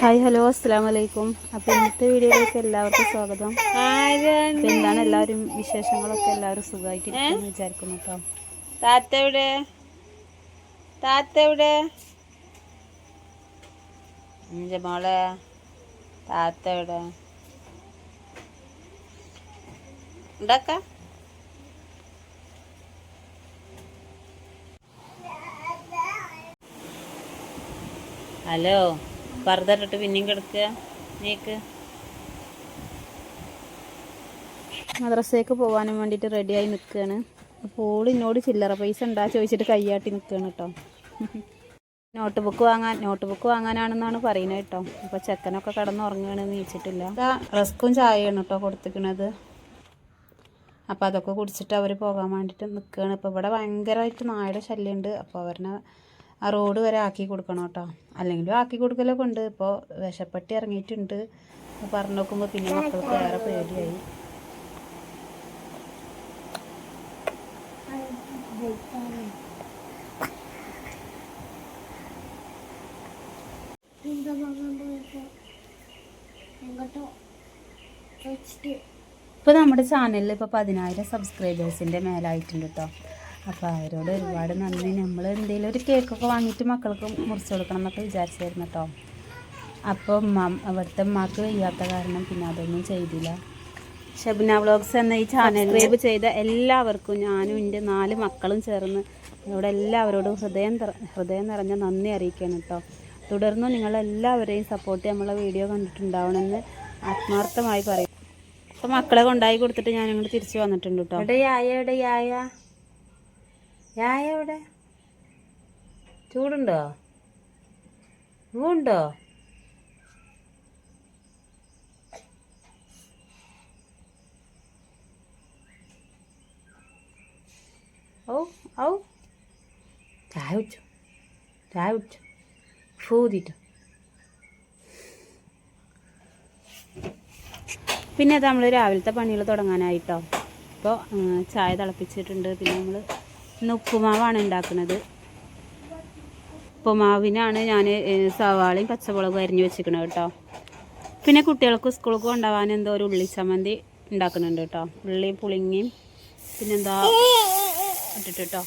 Hi hello അസ്സാം വലൈക്കും അപ്പോൾ ഇന്നത്തെ വീഡിയോയിലേക്ക് എല്ലാവർക്കും സ്വാഗതം. എന്താണ് എല്ലാവരും വിശേഷങ്ങളൊക്കെ എല്ലാവരും സുഖമായിട്ട് വിചാരിക്കുന്നു കേട്ടോ താത്ത എവിടെ? താത്ത എവിടെ? മോളെ താത്ത എവിടെ? ഉണ്ടാക്ക ഹലോ? പർദ്ദ പിന്നെയും കിടക്കുക. നീക്ക്. മദ്രസയ്ക്ക് പോകാനും വേണ്ടിയിട്ട് റെഡിയായി നിൽക്കുകയാണ് അപ്പോൾ ഓൾ എന്നോട് ചില്ലറ പൈസ ഉണ്ടാ ചോദിച്ചിട്ട് കൈയാട്ടി നിൽക്കുകയാണ് കേട്ടോ. നോട്ട് ബുക്ക് വാങ്ങാൻ നോട്ട് ബുക്ക് വാങ്ങാനാണെന്നാണ് പറയുന്നത് കേട്ടോ. അപ്പോൾ ചെക്കനൊക്കെ കടന്ന് ഉറങ്ങുകയാണ് നീച്ചിട്ടില്ല റസ്ക്കും ചായയാണ് കേട്ടോ കൊടുത്തിക്കണത്. അപ്പോൾ അതൊക്കെ കുടിച്ചിട്ട് അവർ പോകാൻ വേണ്ടിയിട്ട് നിൽക്കുകയാണ് ഇപ്പോൾ ഇവിടെ ഭയങ്കരമായിട്ട് നായയുടെ ശല്യമുണ്ട്. അപ്പോൾ അവരെ ആ റോഡ് വരെ ആക്കി കൊടുക്കണം കേട്ടോ. അല്ലെങ്കിലും ആക്കി കൊടുക്കലൊക്കെ ഉണ്ട് ഇപ്പോൾ വിഷപ്പെട്ടി ഇറങ്ങിയിട്ടുണ്ട്. പറഞ്ഞു നോക്കുമ്പോൾ പിന്നെ മക്കൾക്ക് വേറെ പേടിയായി. ഇപ്പോൾ നമ്മുടെ ചാനലിൽ ഇപ്പോൾ പതിനായിരം സബ്സ്ക്രൈബേഴ്സിന്റെ മേലായിട്ടുണ്ട് കേട്ടോ. അപ്പോൾ അവരോട് ഒരുപാട് നന്ദി. നമ്മൾ എന്തെങ്കിലും ഒരു കേക്കൊക്കെ വാങ്ങിയിട്ട് മക്കൾക്ക് മുറിച്ച് കൊടുക്കണം എന്നൊക്കെ വിചാരിച്ചായിരുന്നു കേട്ടോ അപ്പോൾ ഉമ്മ അവിടുത്തെ ഉമ്മാക്ക് വയ്യാത്ത കാരണം പിന്നെ അതൊന്നും ചെയ്തില്ല. ഷബ്ന വ്ളോഗ്സ് എന്ന ഈ ചാനൽ സബ്സ്ക്രൈബ് ചെയ്ത എല്ലാവർക്കും ഞാനും എന്റെ നാല് മക്കളും ചേർന്ന് ഇവിടെ എല്ലാവരോടും ഹൃദയം ഹൃദയം നിറഞ്ഞ നന്ദി അറിയിക്കാണ് കേട്ടോ തുടർന്ന് നിങ്ങളെല്ലാവരെയും സപ്പോർട്ട് നമ്മളെ വീഡിയോ കണ്ടിട്ടുണ്ടാവണമെന്ന് ആത്മാർത്ഥമായി പറയും. അപ്പോൾ മക്കളെ കൊണ്ടായി കൊടുത്തിട്ട് ഞാൻ ഇങ്ങോട്ട് തിരിച്ചു വന്നിട്ടുണ്ട് കേട്ടോ എവിടെ യായ യായ എവിടെ ചൂടുണ്ടോ? ഉണ്ടോ ഔ ഔ. ചായ കുടിച്ചോ? ചായ കുടിച്ചോ? ഫൂതിട്ടു പിന്നെ നമ്മൾ രാവിലത്തെ പണികൾ തുടങ്ങാനായിട്ടോ. അപ്പോൾ ചായ തിളപ്പിച്ചിട്ടുണ്ട്. പിന്നെ നമ്മൾ ഇന്ന് ഉപ്പുമാവാണ് ഉണ്ടാക്കുന്നത്. ഉപ്പുമാവിനാണ് ഞാൻ സവാളയും പച്ചമുളകും അരിഞ്ഞു വെച്ചിരിക്കുന്നത് കേട്ടോ. പിന്നെ കുട്ടികൾക്ക് സ്കൂൾക്ക് കൊണ്ടുപോകാൻ എന്തോ ഒരു ഉള്ളി ചമ്മന്തി ഉണ്ടാക്കുന്നുണ്ട് കേട്ടോ. ഉള്ളി പുളിങ്ങിയും പിന്നെന്താ ഇട്ടിട്ട് കേട്ടോ.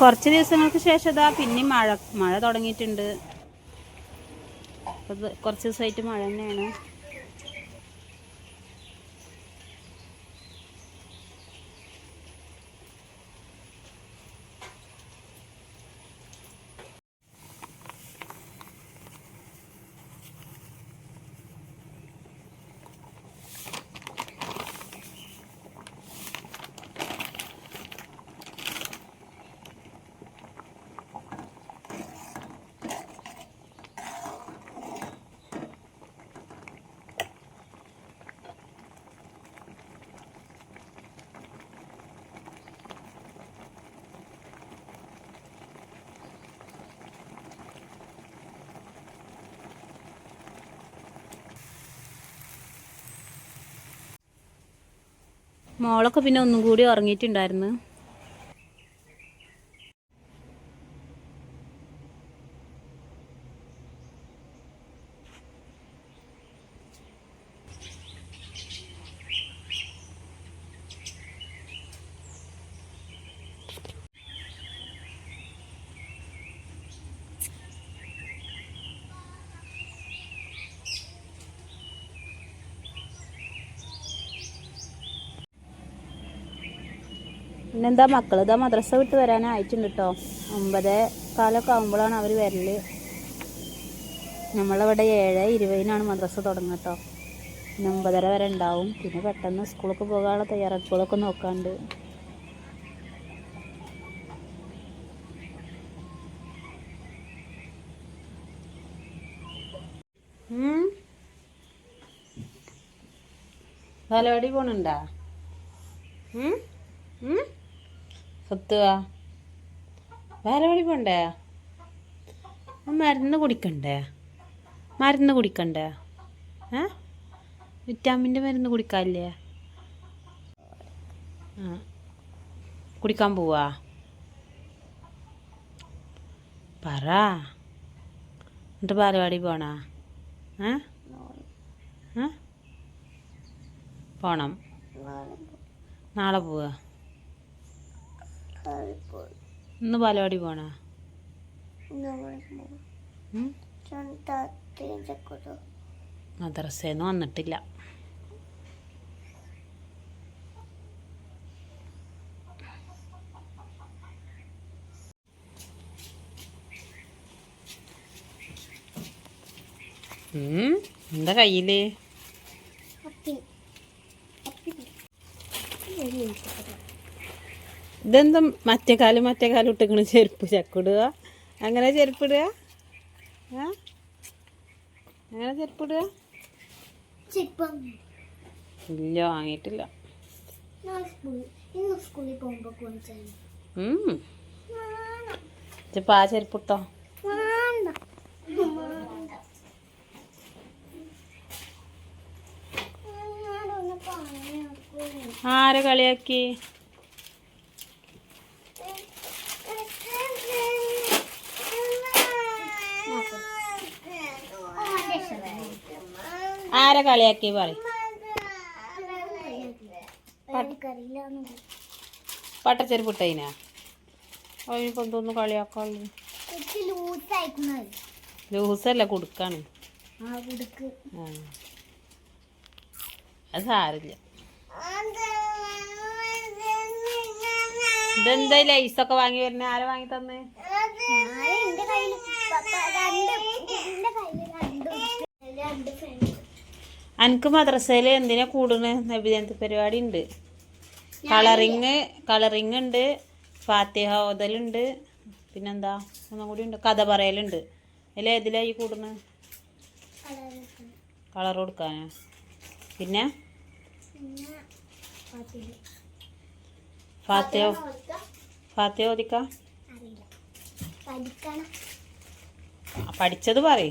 കുറച്ച് ദിവസങ്ങൾക്ക് ശേഷം ഇതാ പിന്നെയും മഴ മഴ തുടങ്ങിയിട്ടുണ്ട്. അപ്പോൾ കുറച്ച് ദിവസമായിട്ട് മഴ തന്നെയാണ് മോളൊക്കെ പിന്നെ ഒന്നും കൂടി ഉറങ്ങിയിട്ടുണ്ടായിരുന്നു. പിന്നെന്താ മക്കൾ ഇതാ മദ്രസ വിട്ട് വരാനായിട്ടുണ്ട് കേട്ടോ ഒമ്പത് കാലൊക്കെ ആകുമ്പോഴാണ് അവർ വരൽ നമ്മളിവിടെ ഏഴ് ഇരുപതിനാണ് മദ്രസ തുടങ്ങുക കേട്ടോ പിന്നെ ഒമ്പതര വരെ ഉണ്ടാവും. പിന്നെ പെട്ടെന്ന് സ്കൂളൊക്കെ പോകാനുള്ള തയ്യാറെടുപ്പുകളൊക്കെ നോക്കാണ്ട്. ബാലവാടി പോണുണ്ടാ? സത്തുവാ വഴി പോണ്ടേ? മരുന്ന് കുടിക്കണ്ടേ? മരുന്ന് കുടിക്കണ്ടേ? ഏ? വിറ്റാമിന്റെ മരുന്ന് കുടിക്കാല്ലേ? ആ. കുടിക്കാൻ പോവാ. പറ. എന്നിട്ട് ബാലവാടി പോണാ? ഏ? ഏ? പോണം. നാളെ പോവാ. ഇന്ന് ബാലവാടി പോണോ? മദ്രസേന്ന് വന്നിട്ടില്ല. എന്താ കയ്യിൽ? ഇതെന്താ മറ്റേ കാലും മറ്റേ കാലും ഇട്ടിങ്ങനെ ചെരുപ്പ് ചക്കിടുക? അങ്ങനെ ചെരുപ്പിടുക? ആ? അങ്ങനെ ചെരുപ്പിടുക? ഇല്ല വാങ്ങിയിട്ടില്ല. ആ ചെരുപ്പിട്ടോ? ആരെ കളിയാക്കി? ആരെ കളിയാക്കി പറ പട്ടച്ചെരുപ്പിട്ടതിനാ അതിനിപ്പോ എന്തോന്ന് കളിയാക്കാളു കൊടുക്കാണ്. അത് സാരില്ല ഇതെന്താ ലൈസൊക്കെ വാങ്ങി വരുന്ന? ആരെ വാങ്ങി തന്നെ? രണ്ട് എന്റെ അനക്ക് മദ്രസയിൽ എന്തിനാ കൂടണ് നബിദിനത്ത് പരിപാടി ഉണ്ട് കളറിങ് കളറിങ് ഉണ്ട് ഫാത്തിഹ ഓതലുണ്ട് പിന്നെന്താ? ഒന്നും കൂടി ഉണ്ട്. കഥ പറയലുണ്ട്. അതിൽ ഏതിലാ ഈ കൂടണ് കളർ കൊടുക്കാനാ? പിന്നെ? ഫാത്തിഹ ഫാത്തിഹ ഓദിക്ക പഠിച്ചത് പറയ്.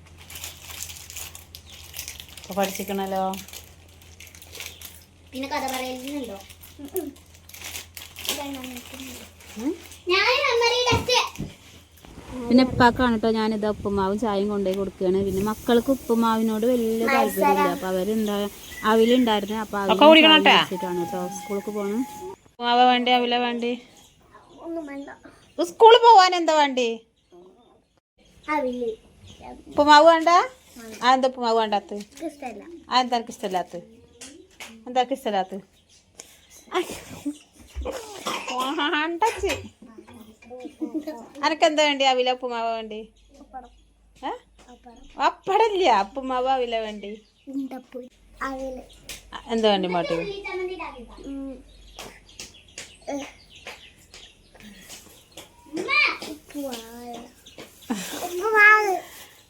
ഇപ്പൊ പഠിച്ചിക്കണല്ലോ. പിന്നെ കഥ പറയുന്നുണ്ടോ പിന്നെ ഉപ്പാക്കാണ് കേട്ടോ ഞാനിത് ഉപ്പുമാവും ചായയും കൊണ്ടുപോയി കൊടുക്കുകയാണ്. പിന്നെ മക്കൾക്ക് ഉപ്പുമാവിനോട് വലിയ താല്പര്യമില്ല. അപ്പൊ അവരുണ്ടാ അവിലുണ്ടായിരുന്നു. അപ്പൊ വെച്ചിട്ടാണ് കേട്ടോ? സ്കൂൾക്ക് പോണ്. ഉപ്പുമാവ വേണ്ടി അവില വേണ്ട? സ്കൂളിൽ പോവാൻ എന്താ വേണ്ടി? ഉപ്പുമാവ് വേണ്ട? ആ എന്താ ഉപ്പുമാവ് വേണ്ടാത്ത എനിക്ക് ഇഷ്ടമില്ലാത്ത എന്താ എനിക്ക് ഇഷ്ടമില്ലാത്ത അനക്ക് എന്താ വേണ്ടി? അവില ഉപ്പുമാവ വേണ്ടി? അപ്പടല്ല ഉപ്പുമാവ അവില വേണ്ടി. എന്താ വേണ്ടി മോട്ടി.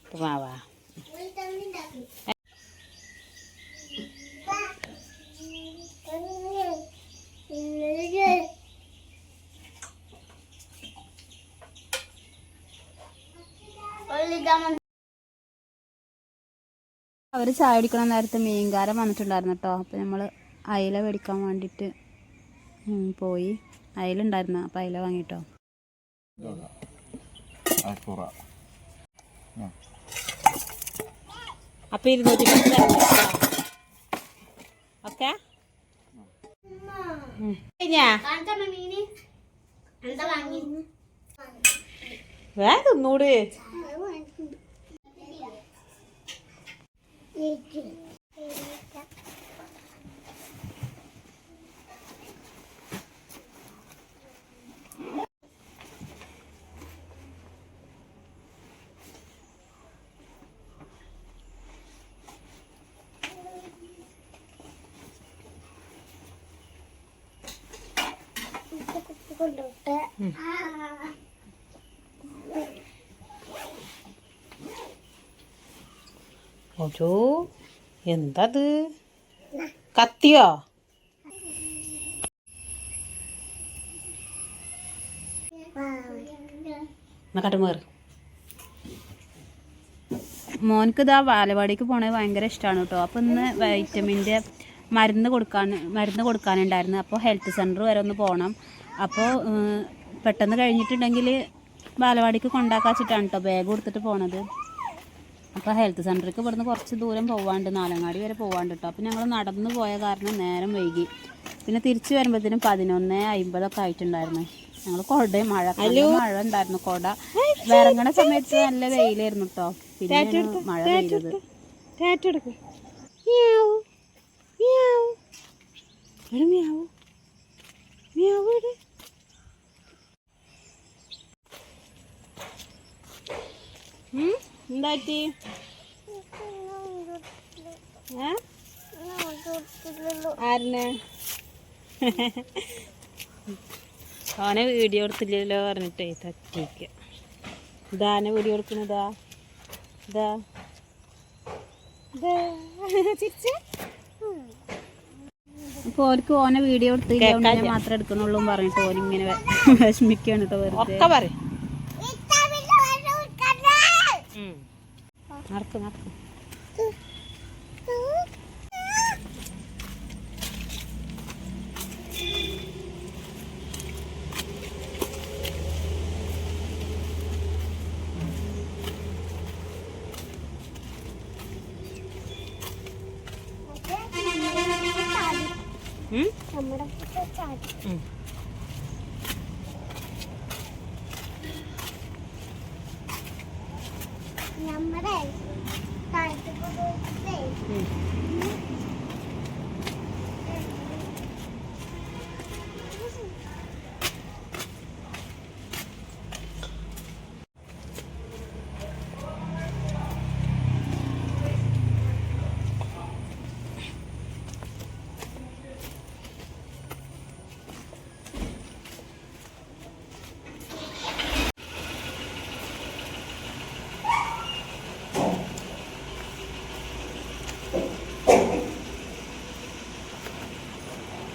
ഉപ്പുമാവ്. അവർ ചായ കുടിക്കണ നേരത്തെ മീൻകാരൻ വന്നിട്ടുണ്ടായിരുന്നു കേട്ടോ. അപ്പോൾ നമ്മൾ അയില മേടിക്കാൻ വേണ്ടിയിട്ട് പോയി. അയില ഉണ്ടായിരുന്നു അപ്പോൾ അയില വാങ്ങിട്ടോ അപ്പോൾ ഇരുന്നൂറ്റി പത്ത് ഓക്കെ? വേറെ കാണിച്ചമ്മ ഓജോ എന്തത്? കത്തിയോ? എന്നാ മോനക്ക് ഇതാ ബാലവാടിക്ക് പോണത് ഭയങ്കര ഇഷ്ടമാണ് കേട്ടോ. അപ്പോൾ ഇന്ന് വൈറ്റമിന്റെ മരുന്ന് കൊടുക്കാൻ മരുന്ന് കൊടുക്കാനുണ്ടായിരുന്നു. അപ്പോൾ ഹെൽത്ത് സെന്റർ വരെ ഒന്ന് പോകണം അപ്പോൾ പെട്ടെന്ന് കഴിഞ്ഞിട്ടുണ്ടെങ്കിൽ ബാലവാടിക്ക് കൊണ്ടാക്കാച്ചിട്ടാണ് കേട്ടോ ബാഗ് കൊടുത്തിട്ട് പോണത്. അപ്പോൾ ഹെൽത്ത് സെന്ററിലേക്ക് ഇവിടുന്ന് കുറച്ച് ദൂരം പോവാണ്ട് നാലങ്ങാടി വരെ പോവാണ്ട് കേട്ടോ അപ്പോൾ ഞങ്ങൾ നടന്നു പോയ കാരണം നേരം വൈകി. പിന്നെ തിരിച്ചു വരുമ്പോഴത്തേനും പതിനൊന്ന് അമ്പതൊക്കെ ആയിട്ടുണ്ടായിരുന്നു. ഞങ്ങൾ കൊടയും മഴ മഴ ഉണ്ടായിരുന്നു കൊട. വിറങ്ങണ സമയത്ത് നല്ല വെയിലായിരുന്നു കേട്ടോ പിന്നെ മഴ പെയ്തത്. മിയാവ് മിയാവ് ഇവിടെ എന്താറ്റി ആരനെ അവനെ വീഡിയോ എടുത്തില്ലല്ലോ പറഞ്ഞിട്ടേ തട്ടിക്ക്. ഇതാനെ വീഡിയോ എടുക്കണതാ ഇതാ. അപ്പോൾ ഓർക്ക് ഓനെ വീഡിയോ എടുത്തില്ല ഓനെ മാത്രമേ എടുക്കണുള്ളൂ പറഞ്ഞിട്ട് ഓനിങ്ങനെ വിഷമിക്കാണ് കേട്ടോ വെറുതെ. നടക്ക് നടക്ക്? നമ്മുടെ ചാടി. നമ്മുടെ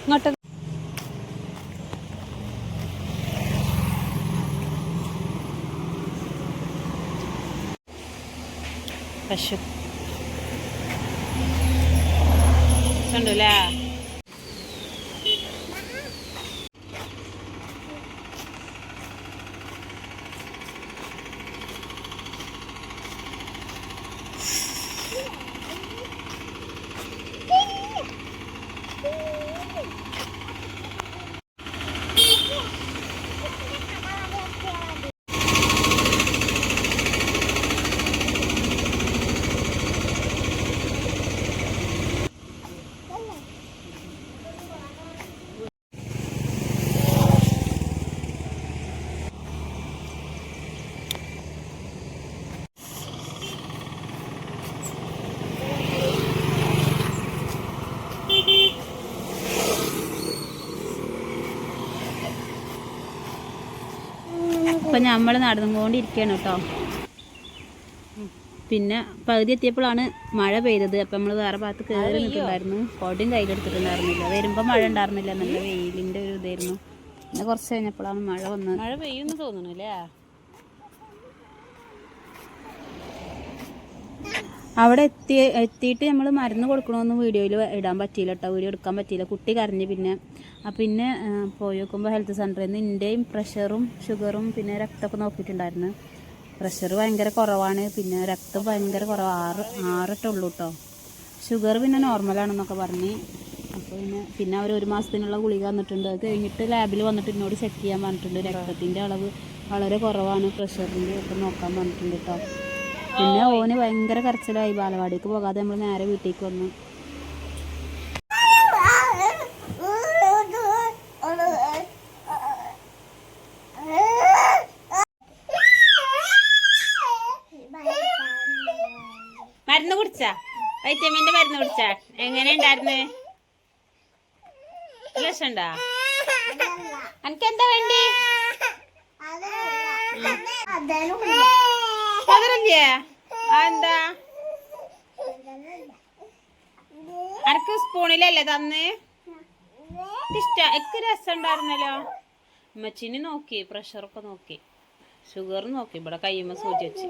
ഇങ്ങോട്ട്. പശു. കണ്ടല്ലേ അപ്പം നമ്മൾ നടന്നുകൊണ്ടിരിക്കുകയാണ് കേട്ടോ. പിന്നെ പകുതി എത്തിയപ്പോഴാണ് മഴ പെയ്തത്. അപ്പം നമ്മൾ വേറെ ഭാഗത്ത് കയറി നിൽക്കുന്നുണ്ടായിരുന്നു കൊടയും കയ്യിലെടുത്തിട്ടുണ്ടായിരുന്നില്ല. വരുമ്പോൾ മഴ ഉണ്ടായിരുന്നില്ല. നല്ല വെയിലിന്റെ ഒരു ഇതായിരുന്നു. പിന്നെ കുറച്ച് കഴിഞ്ഞപ്പോഴാണ് മഴ വന്നത് മഴ പെയ്യുന്നു തോന്നുന്നു അല്ലേ? അവിടെ എത്തി എത്തിയിട്ട് നമ്മൾ മരുന്ന് കൊടുക്കണമെന്ന് വീഡിയോയിൽ ഇടാൻ പറ്റിയില്ല കേട്ടോ വീഡിയോ എടുക്കാൻ പറ്റിയില്ല. കുട്ടി കരഞ്ഞ് പിന്നെ. ആ പിന്നെ പോയി നോക്കുമ്പോൾ ഹെൽത്ത് സെന്ററിൽ നിന്ന് എന്റെയും പ്രഷറും ഷുഗറും പിന്നെ രക്തമൊക്കെ നോക്കിയിട്ടുണ്ടായിരുന്നു. പ്രഷർ ഭയങ്കര കുറവാണ്. പിന്നെ രക്തം ഭയങ്കര കുറവ്. ആറ് ആറിട്ടുള്ളൂ കേട്ടോ ഷുഗർ പിന്നെ നോർമലാണെന്നൊക്കെ പറഞ്ഞ്. അപ്പോൾ പിന്നെ പിന്നെ അവർ ഒരു മാസത്തിനുള്ള ഗുളിക വന്നിട്ടുണ്ട് അത് കഴിഞ്ഞിട്ട് ലാബിൽ വന്നിട്ട് എന്നോട് ചെക്ക് ചെയ്യാൻ പറഞ്ഞിട്ടുണ്ട്. രക്തത്തിന്റെ അളവ് വളരെ കുറവാണ്. പ്രഷറിന്റെ ഒക്കെ നോക്കാൻ പറഞ്ഞിട്ടുണ്ട് കേട്ടോ പിന്നെ ഓന് ഭയങ്കര കരച്ചിലായി ബാലവാടിക്ക് പോകാതെ നമ്മൾ നേരെ വീട്ടിലേക്ക് വന്നു മരുന്ന് കുടിച്ചാ വൈറ്റമിന്റെ മരുന്ന് കുടിച്ചാ എങ്ങനെ ഉണ്ടായിരുന്നു രസമുണ്ടാ അനക്ക് എന്താ വേണ്ടി ആ എന്താ അനക്ക് സ്പൂണിലല്ലേ തന്ന്? ഇഷ്ട. എനിക്ക് രസം ഉണ്ടായിരുന്നല്ലോ ഉമ്മച്ചിനെ നോക്കി പ്രഷറൊക്കെ നോക്കി. ഷുഗർ നോക്കി. ഇവിടെ കയ്യുമ്മ സൂചി വെച്ച്.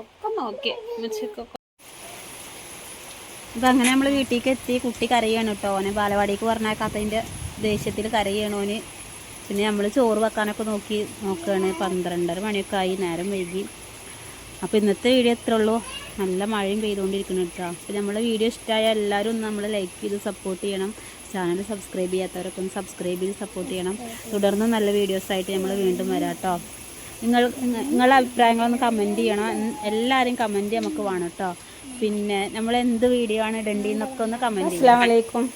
ഒക്കെ നോക്കി. ഉമ്മച്ചിക്കൊക്കെ. അപ്പം അങ്ങനെ നമ്മൾ വീട്ടിലേക്ക് എത്തി. കുട്ടി കരയാണ് കേട്ടോ. ഓന് ബാലവാടിക്ക് പറഞ്ഞേക്കാത്തതിന്റെ ദേഷ്യത്തിൽ കരയാണ് ഓന്. പിന്നെ നമ്മൾ ചോറ് വെക്കാനൊക്കെ നോക്കി നോക്കുകയാണ് പന്ത്രണ്ടര മണിയൊക്കെ ആയി നേരം വൈകി. അപ്പോൾ ഇന്നത്തെ വീഡിയോ എത്ര ഉള്ളൂ. നല്ല മഴയും പെയ്തുകൊണ്ടിരിക്കുന്നു കേട്ടോ. അപ്പോൾ നമ്മളെ വീഡിയോ ഇഷ്ടമായ എല്ലാവരും ഒന്ന് നമ്മൾ ലൈക്ക് ചെയ്ത് സപ്പോർട്ട് ചെയ്യണം. ചാനൽ സബ്സ്ക്രൈബ് ചെയ്യാത്തവരൊക്കെ ഒന്ന് സബ്സ്ക്രൈബ് ചെയ്ത് സപ്പോർട്ട് ചെയ്യണം. തുടർന്ന് നല്ല വീഡിയോസായിട്ട് നമ്മൾ വീണ്ടും വരാം കേട്ടോ. നിങ്ങൾ നിങ്ങളുടെ അഭിപ്രായങ്ങളൊന്ന് കമന്റ് ചെയ്യണം. എല്ലാവരും കമന്റ് നമുക്ക് വേണം കേട്ടോ. പിന്നെ നമ്മൾ എന്ത് വീഡിയോ ആണ് ഇടേണ്ടതെന്നൊക്കെ ഒന്ന് കമന്റ് ചെയ്യണം.